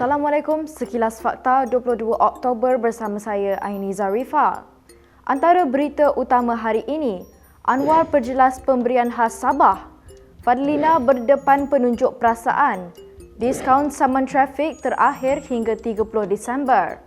Assalamualaikum, sekilas fakta 22 Oktober bersama saya Aini Zarifa. Antara berita utama hari ini, Anwar perjelas pemberian khas Sabah. Fadlina berdepan penunjuk perasaan. Diskaun saman trafik terakhir hingga 30 Disember.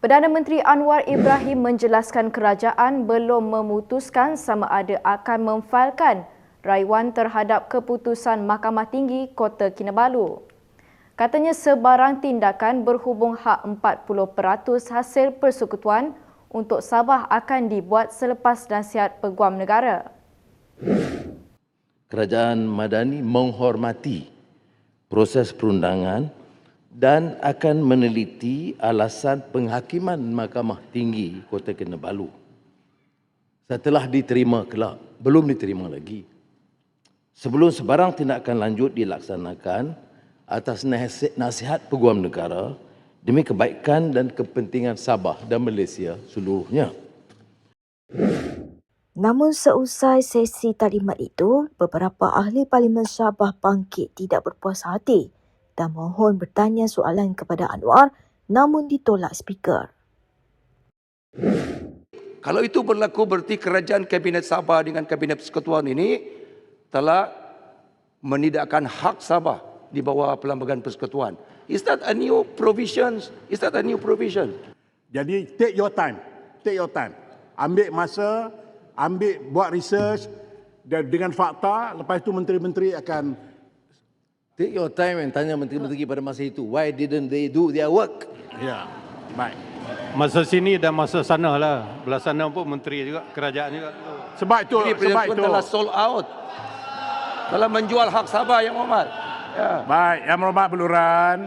Perdana Menteri Anwar Ibrahim menjelaskan kerajaan belum memutuskan sama ada akan memfailkan raiwan terhadap keputusan Mahkamah Tinggi Kota Kinabalu. Katanya sebarang tindakan berhubung hak 40% hasil persekutuan untuk Sabah akan dibuat selepas nasihat Peguam Negara. Kerajaan Madani menghormati proses perundangan dan akan meneliti alasan penghakiman Mahkamah Tinggi Kota Kinabalu. Setelah diterima kelak, belum diterima lagi. Sebelum sebarang tindakan lanjut dilaksanakan atas nasihat Peguam Negara demi kebaikan dan kepentingan Sabah dan Malaysia seluruhnya. Namun seusai sesi talimat itu, beberapa ahli Parlimen Sabah bangkit tidak berpuas hati dan mohon bertanya soalan kepada Anwar namun ditolak speaker. Kalau itu berlaku berarti kerajaan Kabinet Sabah dengan Kabinet Persekutuan ini telah menidakkan hak Sabah di bawah Perlembagaan Persekutuan. Is that a new provision? Is that a new provision? Jadi take your time. Take your time. Ambil masa, ambil buat research dan dengan fakta lepas itu menteri-menteri akan Take your time and tanya menteri-menteri pada masa itu. Why didn't they do their work? ya. Baik. Masa sini dan masa sana lah. Belah sana pun menteri juga, kerajaan juga. Sebab itu Jadi sebab itu. telah sold out. Telah menjual hak Sabah yang Muhammad. Ya. Baik, yang berhormat beluran.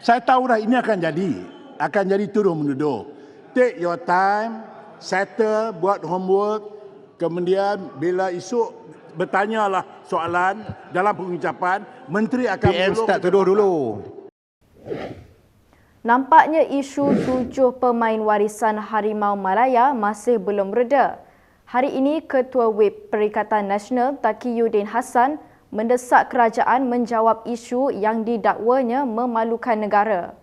Saya tahu dah ini akan jadi. Akan jadi tuduh menuduh. Take your time, settle, buat homework. Kemudian bila esok bertanyalah soalan dalam pengucapan, menteri akan PM start tuduh dulu. Nampaknya isu tujuh pemain warisan Harimau Malaya masih belum reda. Hari ini, Ketua Whip Perikatan Nasional Taqiyuddin Hassan mendesak kerajaan menjawab isu yang didakwanya memalukan negara.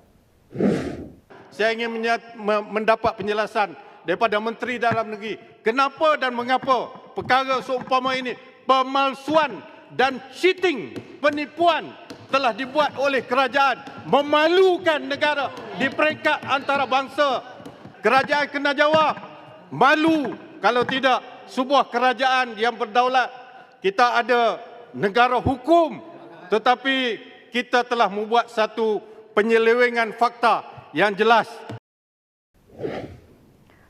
Saya ingin menyat- me- mendapat penjelasan daripada Menteri Dalam Negeri. Kenapa dan mengapa perkara seumpama ini pemalsuan dan cheating, penipuan telah dibuat oleh kerajaan memalukan negara di peringkat antarabangsa. Kerajaan kena jawab. Malu kalau tidak sebuah kerajaan yang berdaulat. Kita ada negara hukum tetapi kita telah membuat satu penyelewengan fakta yang jelas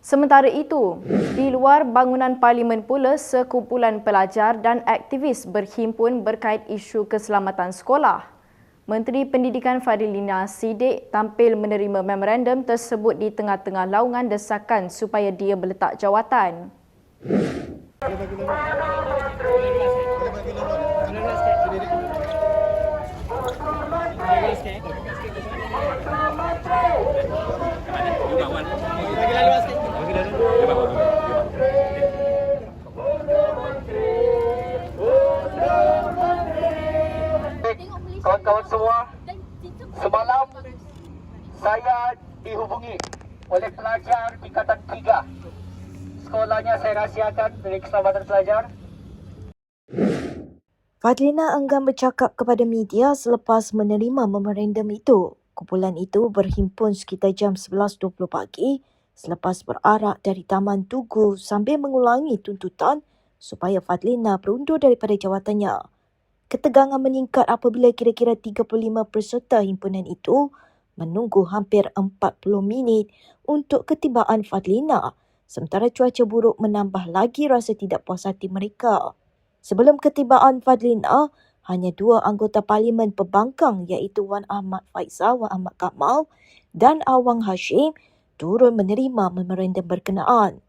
Sementara itu, di luar bangunan parlimen pula sekumpulan pelajar dan aktivis berhimpun berkait isu keselamatan sekolah. Menteri Pendidikan Fadilina Sidik tampil menerima memorandum tersebut di tengah-tengah laungan desakan supaya dia berletak jawatan. Kawan-kawan semua semalam saya dihubungi oleh pelajar tingkatan 3 sekolahnya saya rahsiakan dari keselamatan pelajar Fadlina enggan bercakap kepada media selepas menerima memorandum itu. Kumpulan itu berhimpun sekitar jam 11.20 pagi selepas berarak dari Taman Tugu sambil mengulangi tuntutan supaya Fadlina berundur daripada jawatannya. Ketegangan meningkat apabila kira-kira 35 peserta himpunan itu menunggu hampir 40 minit untuk ketibaan Fadlina sementara cuaca buruk menambah lagi rasa tidak puas hati mereka. Sebelum ketibaan Fadlina, hanya dua anggota parlimen pembangkang iaitu Wan Ahmad Faizal Wan Ahmad Kamal dan Awang Hashim turun menerima memorandum berkenaan.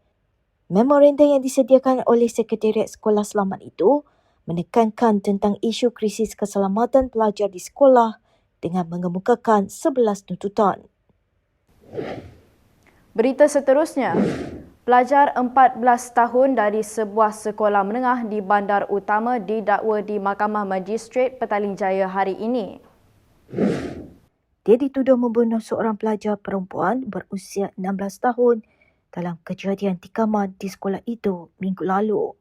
Memorandum yang disediakan oleh Sekretariat Sekolah Selamat itu menekankan tentang isu krisis keselamatan pelajar di sekolah dengan mengemukakan 11 tuntutan. Berita seterusnya, Pelajar 14 tahun dari sebuah sekolah menengah di Bandar Utama didakwa di Mahkamah Magistrate Petaling Jaya hari ini. Dia dituduh membunuh seorang pelajar perempuan berusia 16 tahun dalam kejadian tikaman di sekolah itu minggu lalu.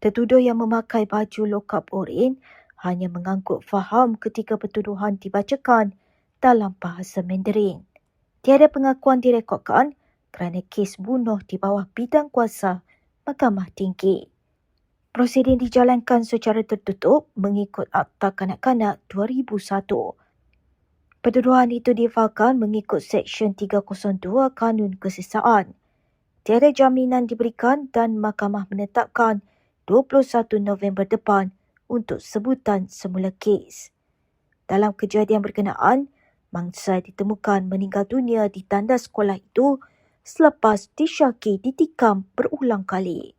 Tertuduh yang memakai baju lokap oren hanya mengangguk faham ketika pertuduhan dibacakan dalam bahasa Mandarin. Tiada pengakuan direkodkan kerana kes bunuh di bawah bidang kuasa Mahkamah Tinggi. Prosiding dijalankan secara tertutup mengikut Akta Kanak-Kanak 2001. Pertuduhan itu difailkan mengikut Seksyen 302 Kanun Kesesaan. Tiada jaminan diberikan dan mahkamah menetapkan 21 November depan untuk sebutan semula kes. Dalam kejadian berkenaan, mangsa ditemukan meninggal dunia di tanda sekolah itu selepas disyaki ditikam berulang kali.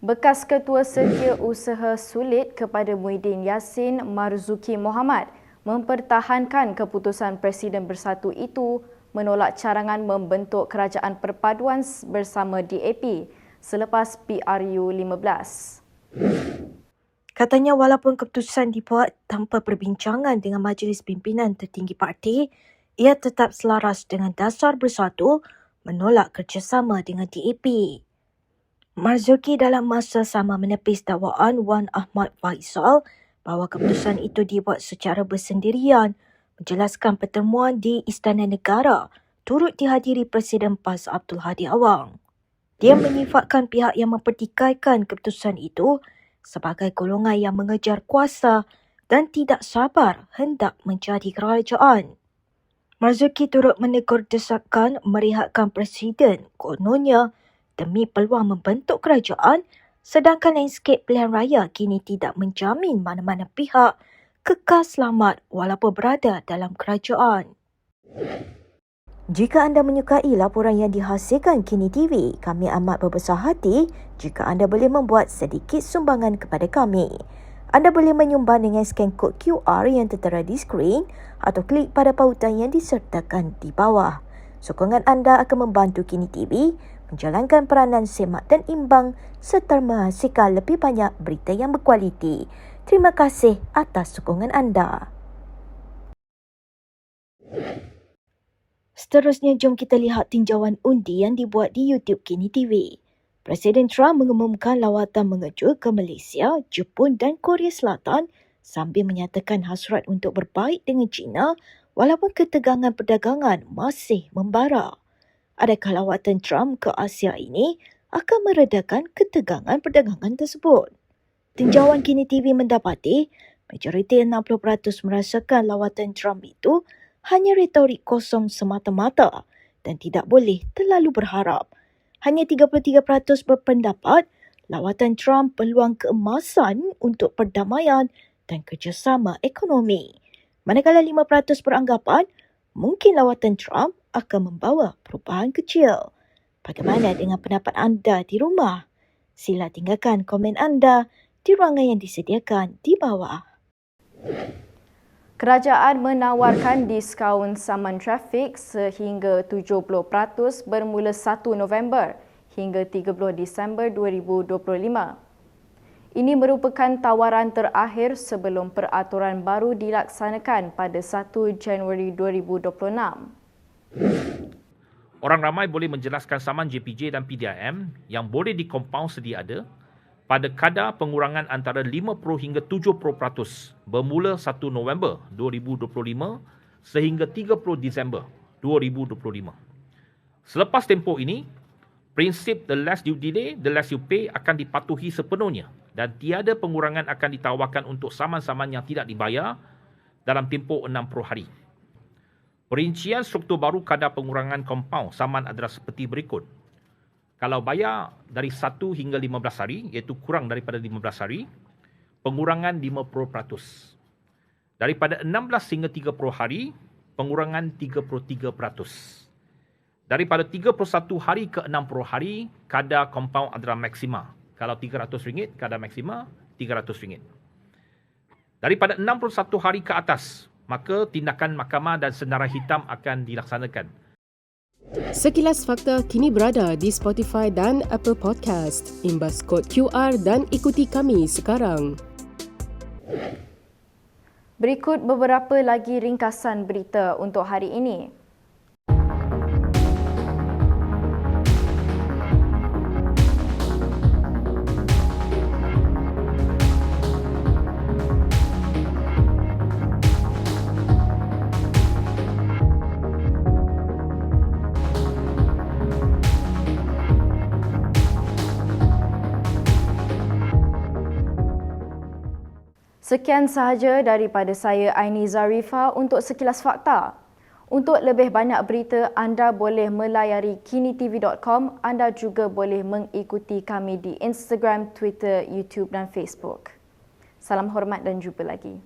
Bekas Ketua Setia Usaha Sulit kepada Muhyiddin Yassin Marzuki Muhammad mempertahankan keputusan Presiden Bersatu itu menolak carangan membentuk kerajaan perpaduan bersama DAP selepas PRU 15. Katanya walaupun keputusan dibuat tanpa perbincangan dengan majlis pimpinan tertinggi parti, ia tetap selaras dengan dasar bersatu menolak kerjasama dengan DAP. Marzuki dalam masa sama menepis dakwaan Wan Ahmad Faisal bahawa keputusan itu dibuat secara bersendirian menjelaskan pertemuan di Istana Negara turut dihadiri Presiden PAS Abdul Hadi Awang. Dia menyifatkan pihak yang mempertikaikan keputusan itu sebagai golongan yang mengejar kuasa dan tidak sabar hendak menjadi kerajaan. Marzuki turut menegur desakan merehatkan Presiden kononnya demi peluang membentuk kerajaan sedangkan landscape pilihan raya kini tidak menjamin mana-mana pihak kekal selamat walaupun berada dalam kerajaan. Jika anda menyukai laporan yang dihasilkan Kini TV, kami amat berbesar hati jika anda boleh membuat sedikit sumbangan kepada kami. Anda boleh menyumbang dengan scan kod QR yang tertera di skrin atau klik pada pautan yang disertakan di bawah. Sokongan anda akan membantu Kini TV menjalankan peranan semak dan imbang serta menghasilkan lebih banyak berita yang berkualiti. Terima kasih atas sokongan anda. Seterusnya, jom kita lihat tinjauan undi yang dibuat di YouTube Kini TV. Presiden Trump mengumumkan lawatan mengejut ke Malaysia, Jepun dan Korea Selatan sambil menyatakan hasrat untuk berbaik dengan China walaupun ketegangan perdagangan masih membara adakah lawatan Trump ke Asia ini akan meredakan ketegangan perdagangan tersebut. Tinjauan Kini TV mendapati majoriti 60% merasakan lawatan Trump itu hanya retorik kosong semata-mata dan tidak boleh terlalu berharap. Hanya 33% berpendapat lawatan Trump peluang keemasan untuk perdamaian dan kerjasama ekonomi. Manakala 5% beranggapan mungkin lawatan Trump akan membawa perubahan kecil. Bagaimana dengan pendapat anda di rumah? Sila tinggalkan komen anda di ruangan yang disediakan di bawah. Kerajaan menawarkan diskaun saman trafik sehingga 70% bermula 1 November hingga 30 Disember 2025. Ini merupakan tawaran terakhir sebelum peraturan baru dilaksanakan pada 1 Januari 2026. Orang ramai boleh menjelaskan saman JPJ dan PDIM yang boleh dikompaun sedia ada pada kadar pengurangan antara 50 hingga 70% bermula 1 November 2025 sehingga 30 Disember 2025. Selepas tempoh ini, prinsip the less you delay, the less you pay akan dipatuhi sepenuhnya dan tiada pengurangan akan ditawarkan untuk saman-saman yang tidak dibayar dalam tempoh 60 hari. Perincian struktur baru kadar pengurangan kompaun saman adalah seperti berikut. Kalau bayar dari 1 hingga 15 hari, iaitu kurang daripada 15 hari, pengurangan 50%. Daripada 16 hingga 30 hari, pengurangan 33%. Daripada 31 hari ke 60 hari, kadar kompaun adalah maksima. Kalau RM300, kadar maksima RM300. Daripada 61 hari ke atas, maka tindakan mahkamah dan senarai hitam akan dilaksanakan. Sekilas Fakta kini berada di Spotify dan Apple Podcast. Imbas kod QR dan ikuti kami sekarang. Berikut beberapa lagi ringkasan berita untuk hari ini. Sekian sahaja daripada saya Aini Zarifa untuk sekilas fakta. Untuk lebih banyak berita, anda boleh melayari kinitv.com. Anda juga boleh mengikuti kami di Instagram, Twitter, YouTube dan Facebook. Salam hormat dan jumpa lagi.